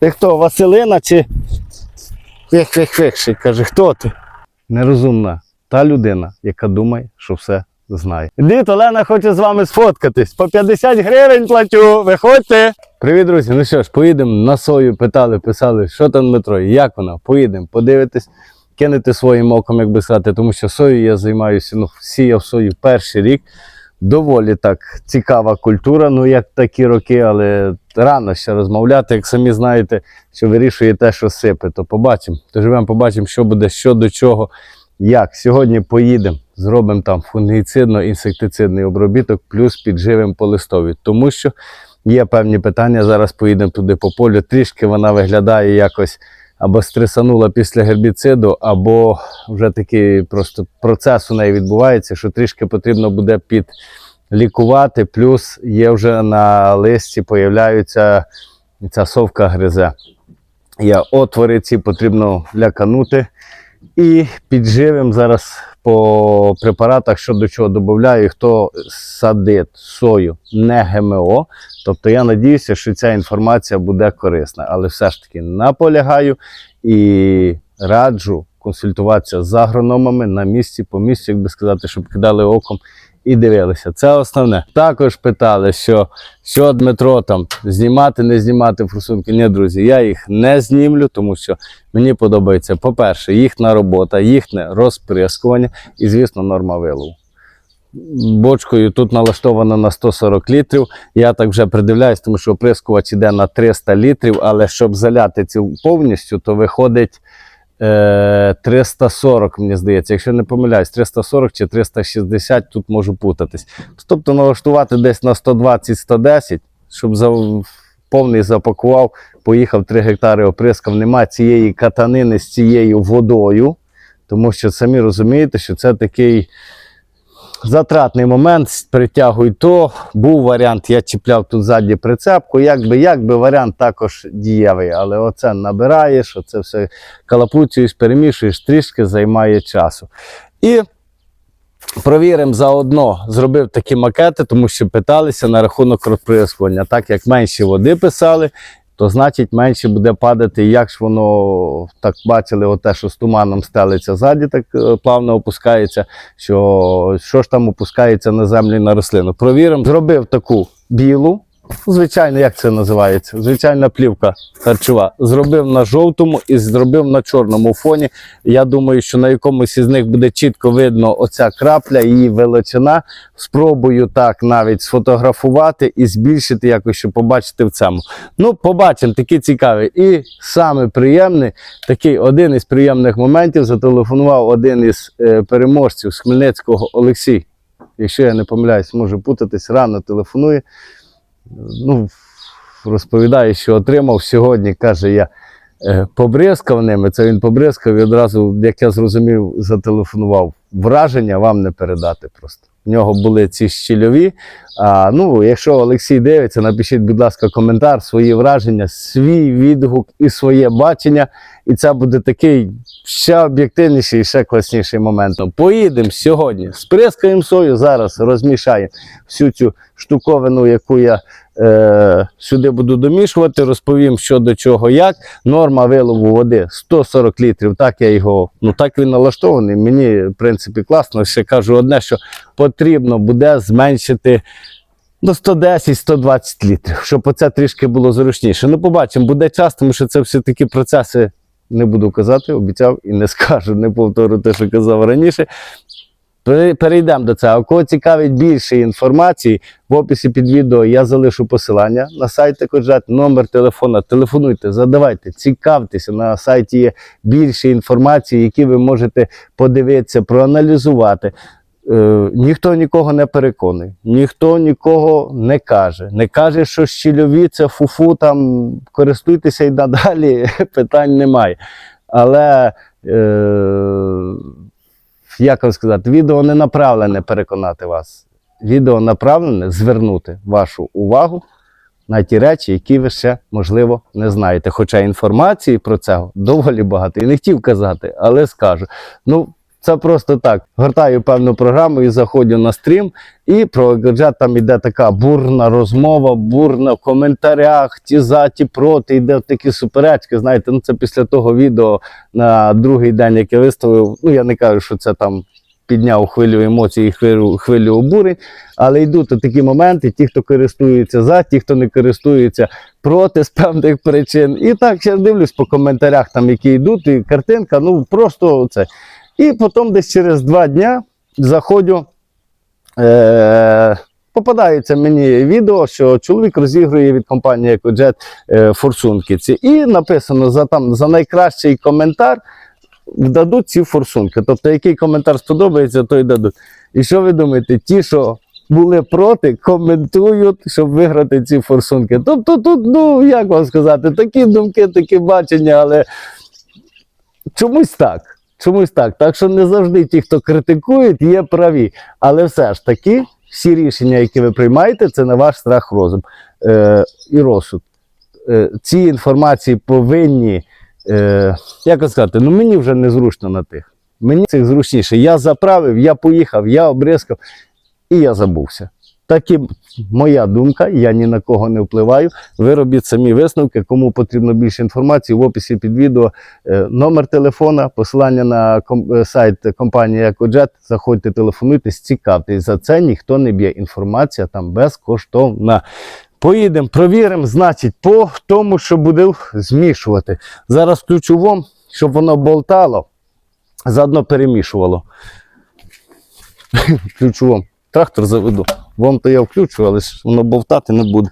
Ти хто, Василина чи. Вих, вих, вих, каже, хто ти? Нерозумна та людина, яка думає, що все знає. Дід, Олена хоче з вами сфоткатись. По 50 гривень платю. Виходьте. Привіт, друзі. Ну що ж, поїдемо на сою, питали, писали, що там Дмитро, як вона? Поїдемо, подивитись, кинете своїм оком, як би сказати, тому що сою я займаюся, ну, сіяв сою перший рік. Доволі так цікава культура, ну як такі роки, але рано ще розмовляти, як самі знаєте, що вирішує те, що сипе, то побачимо. То живемо, побачимо, що буде, що до чого, як. Сьогодні поїдемо, зробимо там фунгіцидно-інсектицидний обробіток, плюс підживимо по листові. Тому що є певні питання. Зараз поїдемо туди по полю. Трішки вона виглядає якось або стресанула після гербіциду, або вже такий просто процес у неї відбувається, що трішки потрібно буде підлікувати. Плюс є вже на листі, появляються ця совка гризе. Є отвори ці потрібно ляканути. І підживим зараз по препаратах, що до чого додаю, хто садить сою не ГМО. Тобто я надіюся, що ця інформація буде корисна. Але все ж таки наполягаю і раджу консультуватися з агрономами на місці, по місці, як би сказати, щоб кидали оком і дивилися. Це основне. Також питали, що, що Дмитро там знімати, не знімати форсунки. Ні, друзі, я їх не знімлю, тому що мені подобається, по-перше, їхня робота, їхнє розприскування і, звісно, норма вилову. Бочкою тут налаштовано на 140 літрів. Я так вже придивляюсь, тому що оприскувач іде на 300 літрів, але щоб заляти ціл повністю, то виходить 340, мені здається. Якщо не помиляюсь, 340 чи 360, тут можу путатись. Тобто налаштувати десь на 120-110, щоб за, повний запакував, поїхав 3 гектари оприскав. Нема цієї катанини з цією водою, тому що самі розумієте, що це такий затратний момент, притягуй то. Був варіант, я чіпляв тут ззаді прицепку. Якби, якби варіант також дієвий, але оце набираєш, оце все калапуцюєш, перемішуєш, трішки займає часу. І провіримо заодно, зробив такі макети, тому що питалися на рахунок розприскування. Так як менше води писали, то значить менше буде падати, як ж воно так бачили, оте, що з туманом стелиться ззаді, так е, плавно опускається, що, що ж там опускається на землю на рослину. Провіримо, зробив таку білу. Звичайно, як це називається? Звичайна плівка харчова. Зробив на жовтому і зробив на чорному фоні. Я думаю, що на якомусь із них буде чітко видно оця крапля, її величина. Спробую так навіть сфотографувати і збільшити якось, щоб побачити в цьому. Ну, побачимо, такий цікавий. І саме приємний, такий один із приємних моментів зателефонував один із е, переможців з Хмельницького Олексій. Якщо я не помиляюсь, можу путатись, рано телефонує ну, розповідає, що отримав сьогодні, каже, я е, побризкав ними. Це він побризкав і одразу, як я зрозумів, зателефонував. Враження вам не передати просто. В нього були ці щільові. А, ну, якщо Олексій дивиться, напишіть, будь ласка, коментар, свої враження, свій відгук і своє бачення. І це буде такий ще об'єктивніший і ще класніший момент. Поїдемо сьогодні, сприскаємо сою, зараз розмішаємо всю цю штуковину, яку я е, сюди буду домішувати, розповім, що до чого, як. Норма вилову води 140 літрів. Так я його, ну так він налаштований. Мені, в принципі, класно. Ще кажу одне, що потрібно буде зменшити. До 110-120 літрів, щоб оце трішки було зручніше. Ну, побачимо, буде час, тому що це все такі процеси не буду казати, обіцяв і не скажу, не повторю те, що казав раніше. Пере- Перейдемо до цього. Кого цікавить більше інформації, в описі під відео я залишу посилання на сайт Екоджет, номер телефона. Телефонуйте, задавайте, цікавтеся. На сайті є більше інформації, які ви можете подивитися, проаналізувати. Е, ніхто нікого не переконує, ніхто нікого не каже. Не каже, що щільові це фуфу, там користуйтеся і надалі, питань немає. Але, е, як вам сказати, відео не направлене переконати вас. Відео направлене звернути вашу увагу на ті речі, які ви ще, можливо, не знаєте. Хоча інформації про це доволі багато. І не хотів казати, але скажу. Ну, Це просто так. Гортаю певну програму і заходжу на стрім. І про екоджет там іде така бурна розмова, бурна в коментарях, ті за, ті проти, йде такі суперечки. Знаєте, ну це після того відео на другий день, яке виставив. Ну я не кажу, що це там підняв хвилю емоцій і хвилю, хвилю обурень, але йдуть такі моменти, ті, хто користується за, ті, хто не користується проти з певних причин. І так я дивлюсь по коментарях, там які йдуть, і картинка, ну просто це. І потім десь через два дня заходжу. Е- Попадається мені відео, що чоловік розігрує від компанії EcoJet е, форсунки. Ці. І написано за там за найкращий коментар дадуть ці форсунки. Тобто, який коментар сподобається, той дадуть. І що ви думаєте? Ті, що були проти, коментують, щоб виграти ці форсунки. Тобто, тут, ну як вам сказати, такі думки, такі бачення, але чомусь так. Чомусь так. Так що не завжди ті, хто критикують, є праві. Але все ж таки, всі рішення, які ви приймаєте, це на ваш страх розум е, і розсуд. Е, ці інформації повинні, е, як сказати, ну мені вже незручно на тих. Мені цих зручніше. Я заправив, я поїхав, я обрискав і я забувся. Так і моя думка, я ні на кого не впливаю. Ви робіть самі висновки. Кому потрібно більше інформації, в описі під відео е, номер телефона, посилання на е, сайт компанії EcoJet. Заходьте, телефонуйте, цікавтесь. За це ніхто не б'є. Інформація там безкоштовна. Поїдемо, провіримо, значить, по тому, що буду змішувати. Зараз включу вам, щоб воно болтало, заодно перемішувало. Включу вам. Трактор заведу. Вам то я включу, але ж воно бовтати не буде.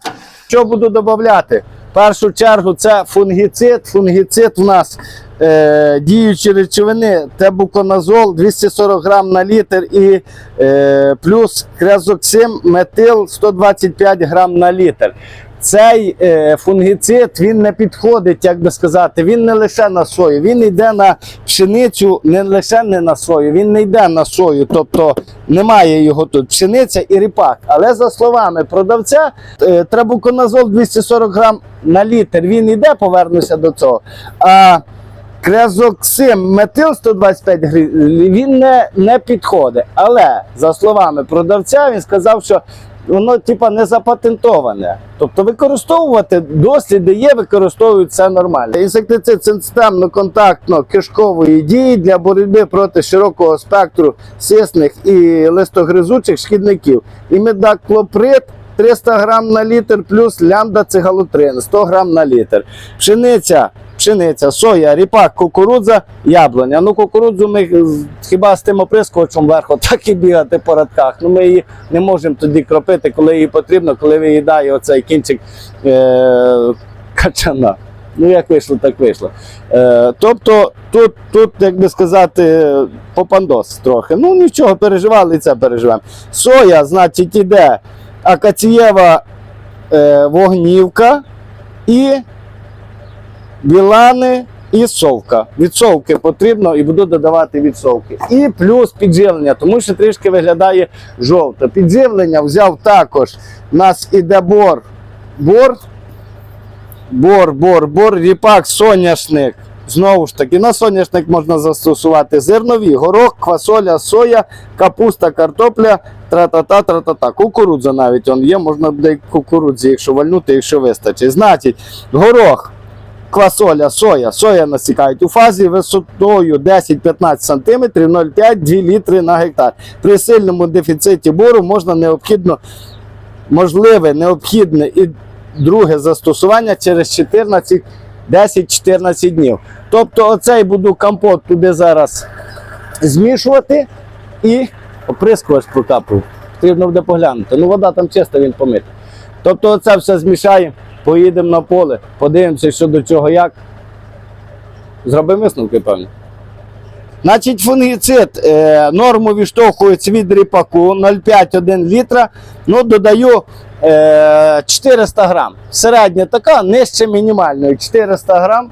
Що буду додати? В першу чергу це фунгіцид. Фунгіцид у нас е, діючі речовини, тебуконазол 240 грам на літр і е, плюс крезоксим метил 125 грам на літр. Цей е, фунгіцид він не підходить, як би сказати, він не лише на сою, він йде на пшеницю, не лише не на сою, він не йде на сою, тобто немає його тут пшениця і ріпак. Але за словами продавця, е, требуконазол 240 грам на літр, він йде, повернуся до цього. А Крезоксим метил 125 гривень, він не, не підходить. Але за словами продавця, він сказав, що воно типа не запатентоване. Тобто використовувати досліди є, використовують це нормально. Інсектицид системно-контактно кишкової дії для боротьби проти широкого спектру сисних і листогризучих шкідників. І Імідаклоприд 300 грам на літр плюс лямда цигалотрин 100 грам на літр. Пшениця, пшениця, соя, ріпак, кукурудза, яблуня. Ну, кукурудзу ми хіба з тим оприскувачем вверху так і бігати по радках. Ну, ми її не можемо тоді кропити, коли її потрібно, коли виїдає оцей кінчик е- качана. Ну, як вийшло, так вийшло. Е, тобто, тут, тут, як би сказати, попандос трохи. Ну, нічого, переживали і це переживемо. Соя, значить, іде акацієва е, вогнівка і білани і совка. Відсовки потрібно і буду додавати відсовки. І плюс підживлення, тому що трішки виглядає жовто. Підживлення взяв також. У нас іде бор. Бор, бор, бор, бор, ріпак, соняшник. Знову ж таки, на соняшник можна застосувати зернові, горох, квасоля, соя, капуста, картопля, тра-та-та, тра-та-та. Кукурудза навіть он є, можна буде кукурудзі, якщо вальнути, якщо вистачить. Значить, горох, квасоля, соя. Соя насікають у фазі висотою 10-15 см 0,5-2 літри на гектар. При сильному дефіциті бору можна необхідно, можливе, необхідне і друге застосування через 14 10-14 днів. Тобто оцей буду компот туди зараз змішувати і оприскувач прокапую. Потрібно буде поглянути. Ну вода там чиста, він помити. Тобто оце все змішаємо, поїдемо на поле, подивимося, що до чого як. Зробимо висновки, певно. Значить, фунгіцид е, норму відштовхується від ріпаку 0,5-1 літра. Ну, додаю е, 400 грам. Середня така, нижче мінімальної 400 грам.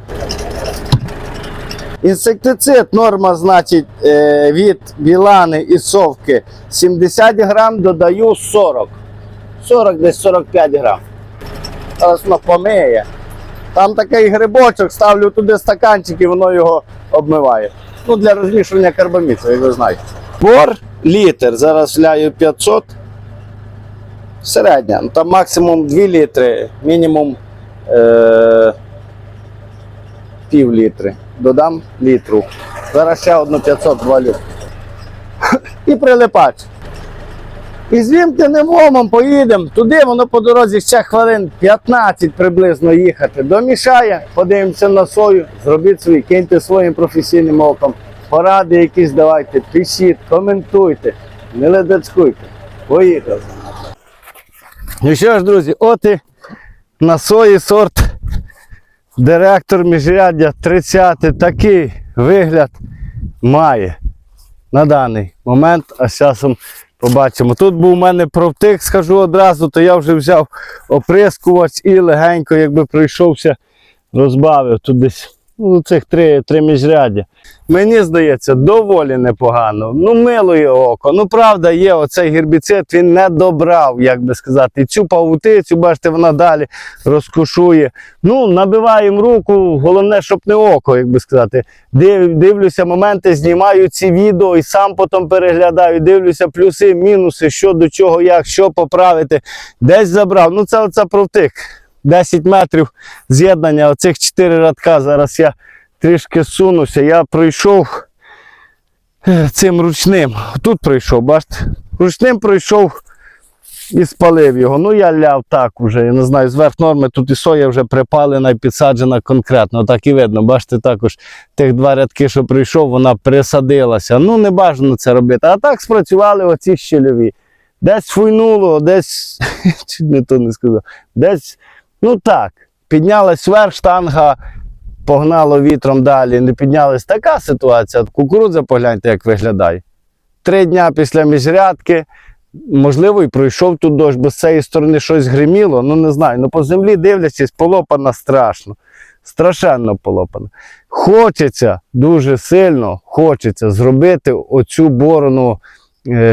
Інсектицид норма, значить, е, від білани і совки 70 грам, додаю 40. 40 десь 45 грам. Зараз воно помиє. Там такий грибочок, ставлю туди стаканчик і воно його обмиває. Ну, для розмішування карбаміцу, як ви знаєте. Бор літр. Зараз вляю 500. Середня. Ну, там максимум 2 літри, мінімум е- пів літри. Додам літру. Зараз ще одну 500 2 літри. І прилипач. І з вімкненим ломом поїдемо туди, воно по дорозі ще хвилин 15 приблизно їхати. Домішає, подивимося на сою, зробіть свої, киньте своїм професійним оком. Поради якісь давайте, пишіть, коментуйте, не ледацькуйте. Поїхали. Ну що ж, друзі, от і на сої сорт директор міжряддя 30 такий вигляд має на даний момент, а з часом побачимо. Тут був у мене провтик, скажу одразу, то я вже взяв оприскувач і легенько, якби пройшовся, розбавив тут десь ну, цих три, три міжряддя. Мені здається, доволі непогано. Ну, милує око. Ну, правда, є оцей гербіцид, він не добрав, як би сказати. І цю павутицю, бачите, вона далі розкушує. Ну, набиваємо руку, головне, щоб не око, як би сказати. Див, дивлюся моменти, знімаю ці відео і сам потім переглядаю. Дивлюся плюси, мінуси, що до чого, як, що поправити. Десь забрав. Ну, це оце провтик. 10 метрів з'єднання, оцих 4 радка. Зараз я трішки сунуся. Я пройшов е, цим ручним. Тут пройшов, бачите? Ручним пройшов і спалив його. Ну, я ляв так уже. Я не знаю, зверх норми тут і соя вже припалена і підсаджена конкретно. Так і видно. Бачите, також тих два рядки, що прийшов, вона присадилася. Ну, не бажано це робити. А так спрацювали оці щільові. Десь фуйнуло, десь чуть не то не сказав. Десь, ну так, піднялась вверх штанга, погнало вітром далі, не піднялась. Така ситуація. Кукурудза погляньте, як виглядає. Три дня після міжрядки, можливо, і пройшов тут дощ, бо з цієї сторони щось гриміло, ну не знаю. Ну по землі дивлячись, полопана страшно. Страшенно полопана. Хочеться дуже сильно хочеться зробити оцю борону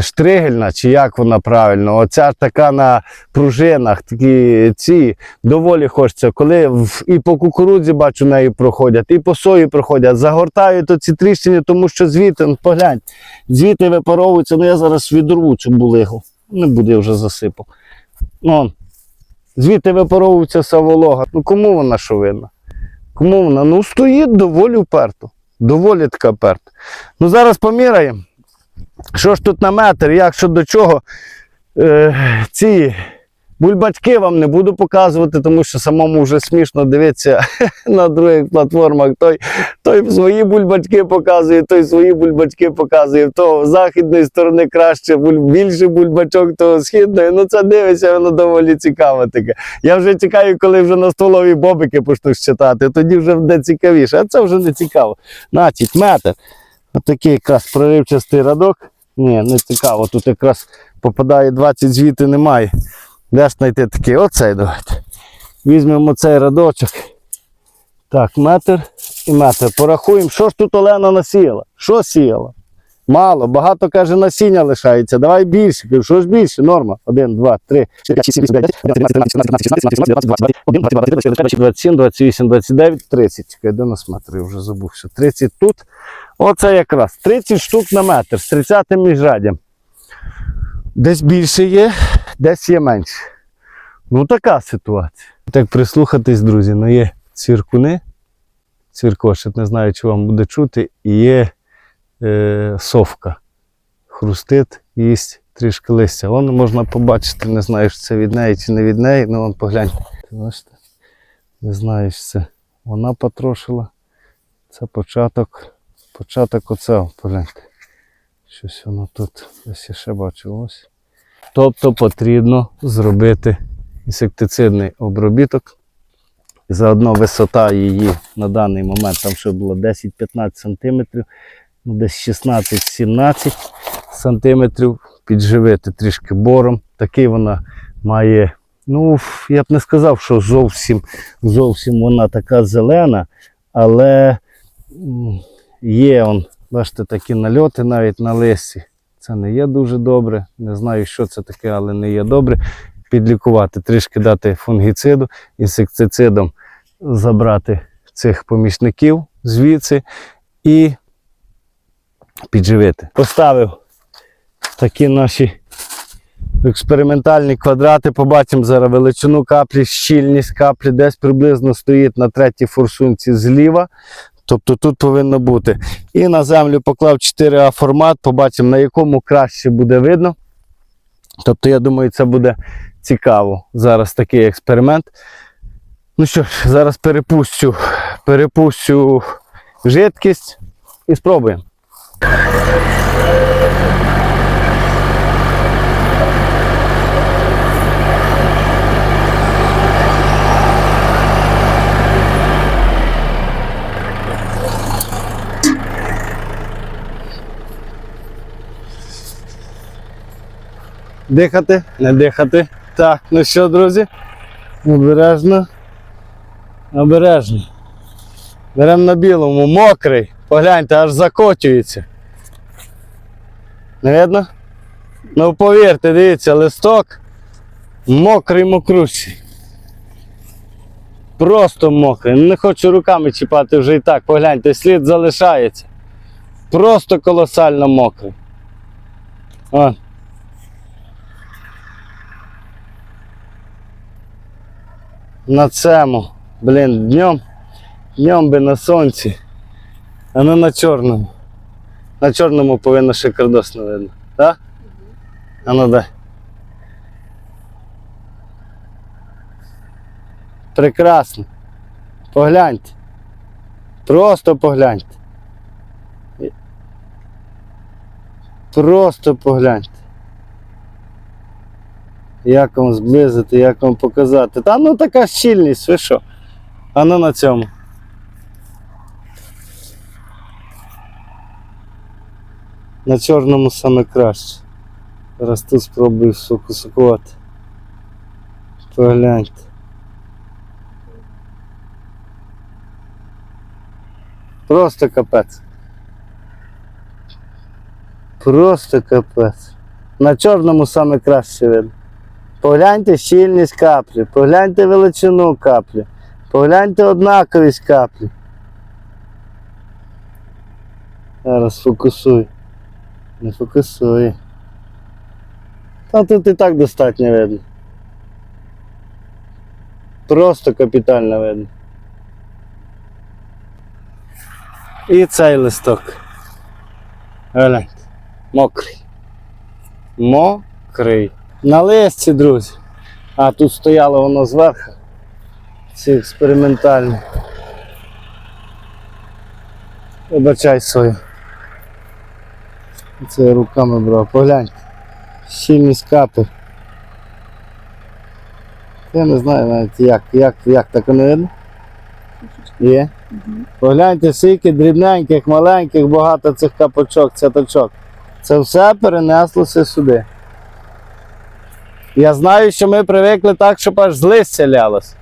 штригельна, чи як вона правильно, оця така на пружинах, такі ці доволі хочеться. Коли в, і по кукурудзі бачу нею проходять, і по сої проходять, загортають оці тріщини, тому що звідти, ну, поглянь, звідти випаровується, ну я зараз відрву цю булигу. Не буде вже засипав. Ну, звідти випаровується вся волога. Ну кому вона що винна? Кому вона? Ну стоїть доволі вперто. Доволі така вперта. Ну зараз поміряємо. Що ж тут на метр, як що до чого. Е, ці бульбачки вам не буду показувати, тому що самому вже смішно дивитися на других платформах. Той, той свої бульбачки показує, той свої бульбачки показує. В з західної сторони краще, буль- більше бульбачок, того східної. Ну це дивиться, воно доволі цікаво таке. Я вже чекаю, коли вже на столові бобики почну читати, тоді вже буде цікавіше. А це вже не цікаво. Значить, метр. Отакий якраз проривчастий радок. Ні, не цікаво. Тут якраз попадає 20 звідти немає. Де ж знайти такий? Оцей давайте. Візьмемо цей радочок. Так, метр і метр. Порахуємо, що ж тут Олена насіяла? Що сіяла? Мало, багато каже, насіння лишається. Давай більше. Що ж більше? Норма. 1, 2, 3, 4, 5, 6, 7, 8, 9, 10, 11, 12, 13, 14, 15, 16, 17, 18, 19, 20, 21, 27, 28, 29, 30. Чекай, де нас метр? Я вже забувся. 30 тут. Оце якраз 30 штук на метр з 30 міжраддям. Десь більше є, десь є менше. Ну така ситуація. Так прислухатись, друзі, ну є цвіркуни, цвіркошет, не знаю, чи вам буде чути, і є е, совка. Хрустить, їсть трішки листя. Воно можна побачити, не знаю, чи це від неї чи не від неї. Ну вон. Бачите? Не знаю, чи це вона потрошила. Це початок. Початок оцього, погляньте. Щось воно тут. Десь я ще бачу ось. Тобто потрібно зробити інсектицидний обробіток. Заодно висота її на даний момент, там ще було 10-15 см, десь 16-17 см підживити трішки бором. Такий вона має. Ну, я б не сказав, що зовсім, зовсім вона така зелена, але є он, бачите, такі нальоти навіть на листі. Це не є дуже добре. Не знаю, що це таке, але не є добре. Підлікувати, трішки дати фунгіциду, інсектицидом забрати цих помічників звідси і підживити. Поставив такі наші експериментальні квадрати. Побачимо зараз величину каплі, щільність каплі, десь приблизно стоїть на третій форсунці зліва. Тобто тут повинно бути. І на землю поклав 4А формат, побачимо, на якому краще буде видно. Тобто, я думаю, це буде цікаво. Зараз такий експеримент. Ну що ж, зараз перепущу, перепущу жидкість і спробуємо. Дихати, не дихати. Так, ну що, друзі? Обережно. Обережно. Беремо на білому, мокрий. Погляньте, аж закочується. Не видно? Ну повірте, дивіться, листок мокрий мокрущий. Просто мокрий. Не хочу руками чіпати вже і так. Погляньте, слід залишається. Просто колосально мокрий. О. На цьому. Блін, днем. Днем би на сонці. А не на чорному. На чорному повинно шикардосно видно. Так? А ну дай. Прекрасно. Погляньте. Просто погляньте. Просто погляньте. Як вам зблизити, як вам показати. Та ну така щільність, ви що? А ну на цьому. На чорному саме краще. Зараз тут спробую сфокусувати. Погляньте. Просто капець. Просто капець. На чорному саме краще видно. Погляньте щільність каплі, погляньте величину каплі, погляньте однаковість каплі. Зараз фокусуй. Не фокусуй. Та тут і так достатньо видно. Просто капітально видно. І цей листок. Гляньте. Мокрий. Мокрий. На листі, друзі. А тут стояло воно зверху. Ці експериментальні. Вибачай свою. Це я руками брав. Погляньте. Щільність капель. Я не знаю навіть як, як, як так не видно. Є. Погляньте, скільки дрібненьких, маленьких, багато цих капочок, цяточок. Це все перенеслося сюди. Я знаю, що ми привикли так, щоб аж з листя лялось.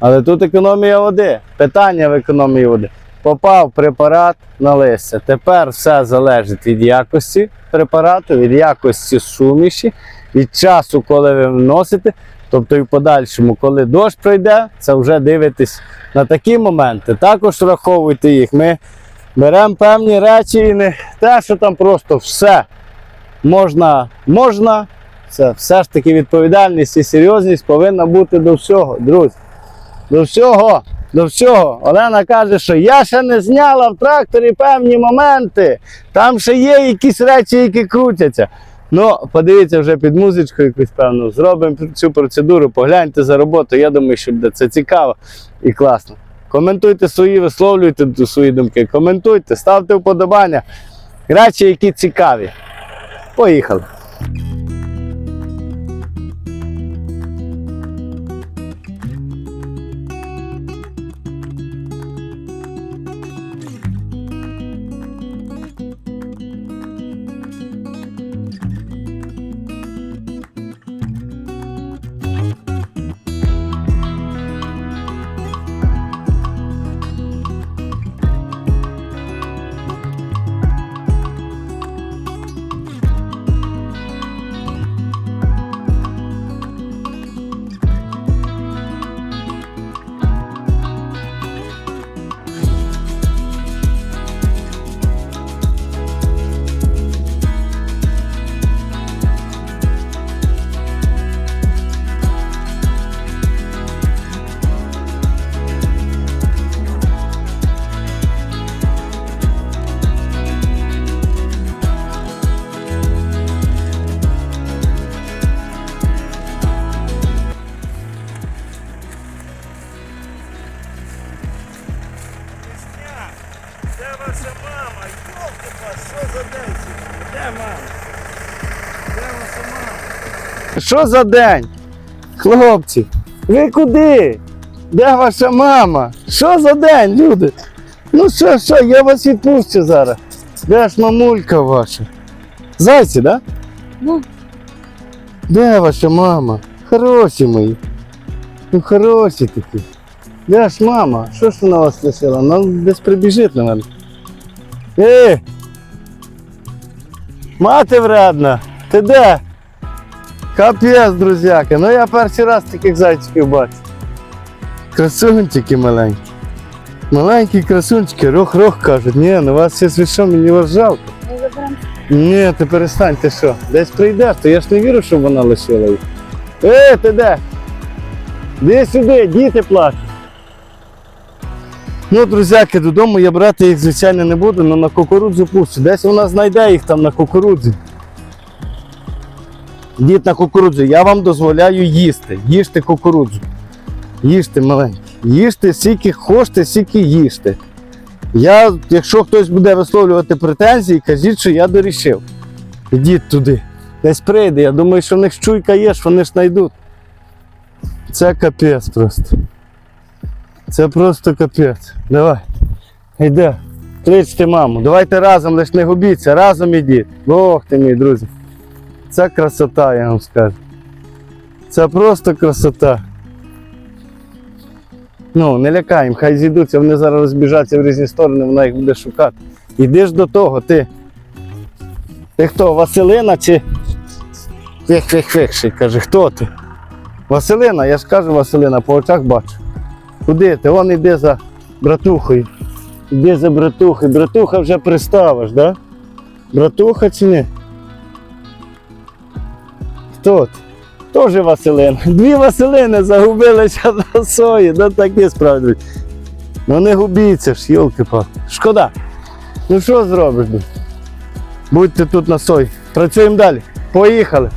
Але тут економія води. Питання в економії води. Попав препарат на листя. Тепер все залежить від якості препарату, від якості суміші, від часу, коли ви вносите. Тобто і в подальшому, коли дощ пройде, це вже дивитесь на такі моменти. Також враховуйте їх. Ми беремо певні речі і не те, що там просто все можна, можна. Це все ж таки відповідальність і серйозність повинна бути до всього, друзі. До всього, до всього. Олена каже, що я ще не зняла в тракторі певні моменти. Там ще є якісь речі, які крутяться. Ну, подивіться вже під музичку якусь певну. Зробимо цю процедуру, погляньте за роботу. Я думаю, що буде це цікаво і класно. Коментуйте свої, висловлюйте свої думки, коментуйте, ставте вподобання. Речі, які цікаві. Поїхали. Що за день? Хлопці, ви куди? Де ваша мама? Що за день, люди? Ну що, що, я вас відпущу зараз. Де ж мамулька ваша? Зайці, да? Ну. Де ваша мама? Хороші мої. Ну хороші такі. Де ж мама? Що ж вона вас лишила? Ну десь прибіжить на мене. Е! Мати вредна! Ти де? Капець, друзяки. Ну я перший раз таких зайчиків бачу. Красунчики маленькі. Маленькі красунчики, рох-рох кажуть. Ні, ну вас все свіше, мені вас жалко. Ні, ти перестань, ти що? Десь прийдеш, то я ж не вірю, що вона лишила їх. Е, ти де? Де сюди, діти плачуть. Ну, друзяки, додому я брати їх, звичайно, не буду, але на кукурудзу пущу. Десь вона знайде їх там на кукурудзі. Дід на кукурудзу, я вам дозволяю їсти. Їжте кукурудзу. Їжте маленькі. Їжте, скільки хочете, стільки їжте. Я, якщо хтось буде висловлювати претензії, кажіть, що я дорішив. Ідіть туди. Десь прийде. Я думаю, що в них чуйка є, що вони ж знайдуть. Це капець просто. Це просто капець. Давай. Йде. Кличте маму. Давайте разом, лиш не губіться, разом ідіть. Ох ти мій друзі. Це красота, я вам скажу. Це просто красота. Ну, не лякаємо, хай зійдуться, вони зараз розбіжаться в різні сторони, вона їх буде шукати. Іди ж до того, ти. Ти хто, Василина чи. Вих, каже, хто ти? Василина, я ж кажу Василина, по очах бачу. Куди ти? Вон іде за братухою. Іди за братухою. Братуха вже приставиш, да? Братуха чи ні? Хто Теж Василина. Дві Василини загубилися на сої. Ну такі справді. Ну не губіться ж, йолки палки Шкода. Ну що зробиш? Будьте тут на сої. Працюємо далі. Поїхали.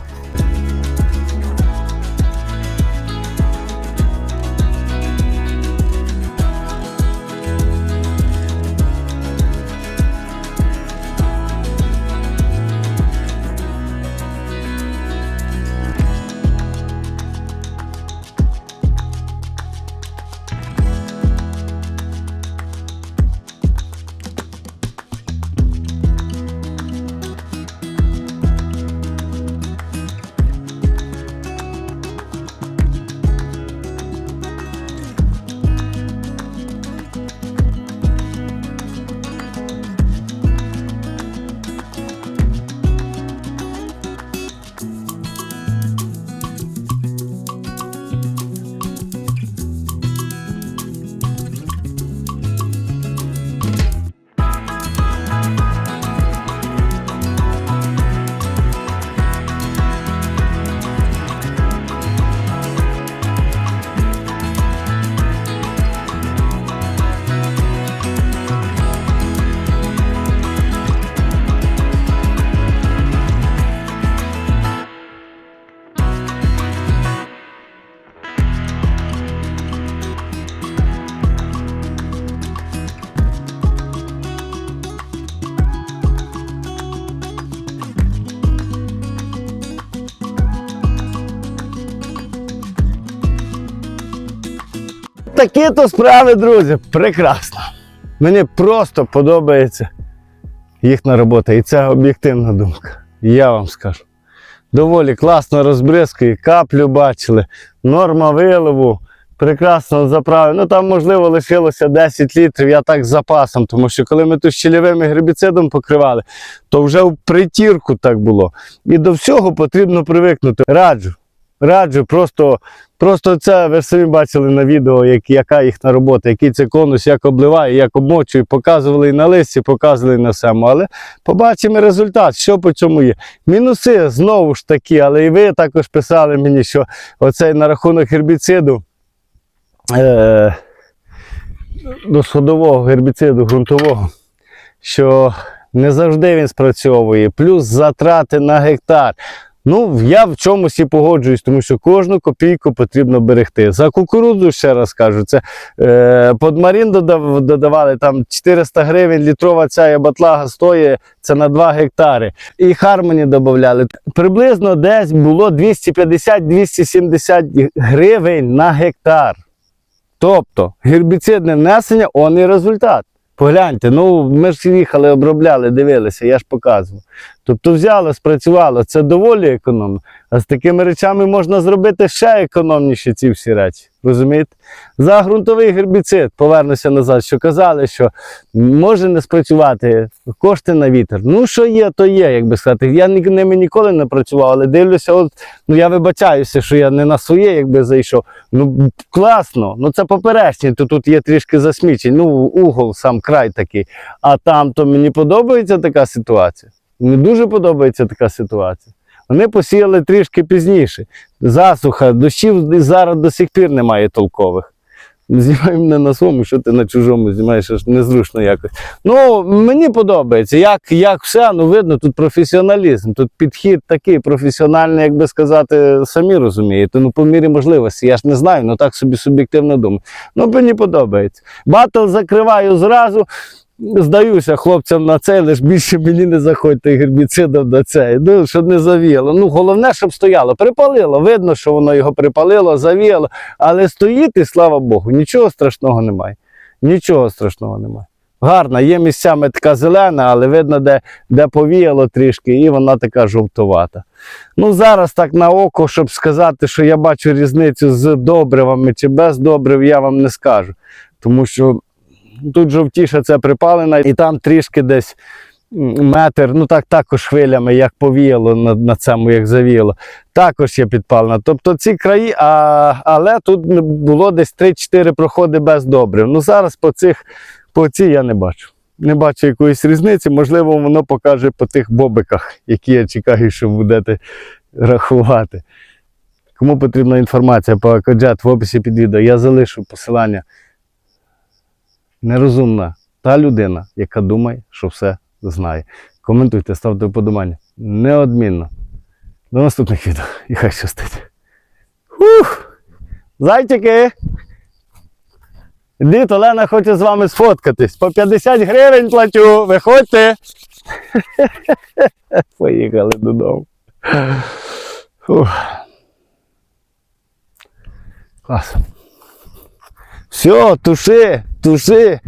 Такі то справи, друзі, прекрасно. Мені просто подобається їхня робота, і це об'єктивна думка. Я вам скажу. Доволі класно розбризкує, каплю бачили, норма виливу, прекрасно заправив. Ну там, можливо, лишилося 10 літрів, я так з запасом, тому що коли ми тут щелєвим гербіцидом покривали, то вже в притірку так було. І до всього потрібно привикнути. Раджу. Раджу, просто, просто це ви самі бачили на відео, як, яка їхня робота, який це конус, як обливає, як обмочує, показували і на листі, показували і на всьому. Але побачимо результат, що по чому є. Мінуси знову ж таки, але і ви також писали мені, що оцей на рахунок гербіциду. Е- до сходового гербіциду ґрунтового, що не завжди він спрацьовує, плюс затрати на гектар. Ну, я в чомусь і погоджуюсь, тому що кожну копійку потрібно берегти. За кукурудзу, ще раз кажу, це е, подмарін додав, додавали там 400 гривень, літрова ця батлага стоїть, це на 2 гектари. І хармоні додавали. Приблизно десь було 250-270 гривень на гектар. Тобто гербіцидне внесення, он і результат. Погляньте, ну ми ж їхали, обробляли, дивилися, я ж показував. Тобто взяло, спрацювало, це доволі економно. А з такими речами можна зробити ще економніші ці всі речі. Розумієте? За ґрунтовий гербіцид, повернуся назад, що казали, що може не спрацювати кошти на вітер. Ну, що є, то є, як би сказати. Я ними ніколи не працював, але дивлюся, от, ну я вибачаюся, що я не на своє якби зайшов. Ну, класно, ну це поперечні, то тут є трішки засмічень. Ну, угол, сам край такий. А там то мені подобається така ситуація. Мені дуже подобається така ситуація. Вони посіяли трішки пізніше. Засуха, дощів зараз до сих пір немає толкових. Знімай мене на своєму, що ти на чужому знімаєш, аж незручно якось. Ну, мені подобається. Як, як все, ну видно, тут професіоналізм, тут підхід такий професіональний, як би сказати, самі розумієте. Ну, по мірі можливості. Я ж не знаю, ну так собі суб'єктивно думаю. Ну, мені подобається. Батл закриваю зразу. Здаюся хлопцям на цей, лиш більше мені не заходьте гербіцидом на цей. Ну, щоб не завіяло. Ну, головне, щоб стояло. Припалило. Видно, що воно його припалило, завіяло. Але стоїть, і слава Богу, нічого страшного немає. Нічого страшного немає. Гарна, є місцями така зелена, але видно, де, де повіяло трішки, і вона така жовтувата. Ну, зараз так на око, щоб сказати, що я бачу різницю з добривами чи без добрив, я вам не скажу. Тому що тут жовтіше це припалена, і там трішки десь метр, ну так також хвилями, як повіяло на, на цьому, як завіяло, також є підпалена. Тобто ці краї, а, але тут було десь 3-4 проходи без добрив. Ну зараз по цих, по цій я не бачу. Не бачу якоїсь різниці, можливо, воно покаже по тих бобиках, які я чекаю, що будете рахувати. Кому потрібна інформація по Акоджет в описі під відео, я залишу посилання нерозумна та людина, яка думає, що все знає. Коментуйте, ставте вподобання. Неодмінно. До наступних відео. І хай щастить. Ух! Зайчики! Дід Олена хоче з вами сфоткатись. По 50 гривень плачу. Виходьте. Поїхали додому. Фух. Клас. Все, туши, туши.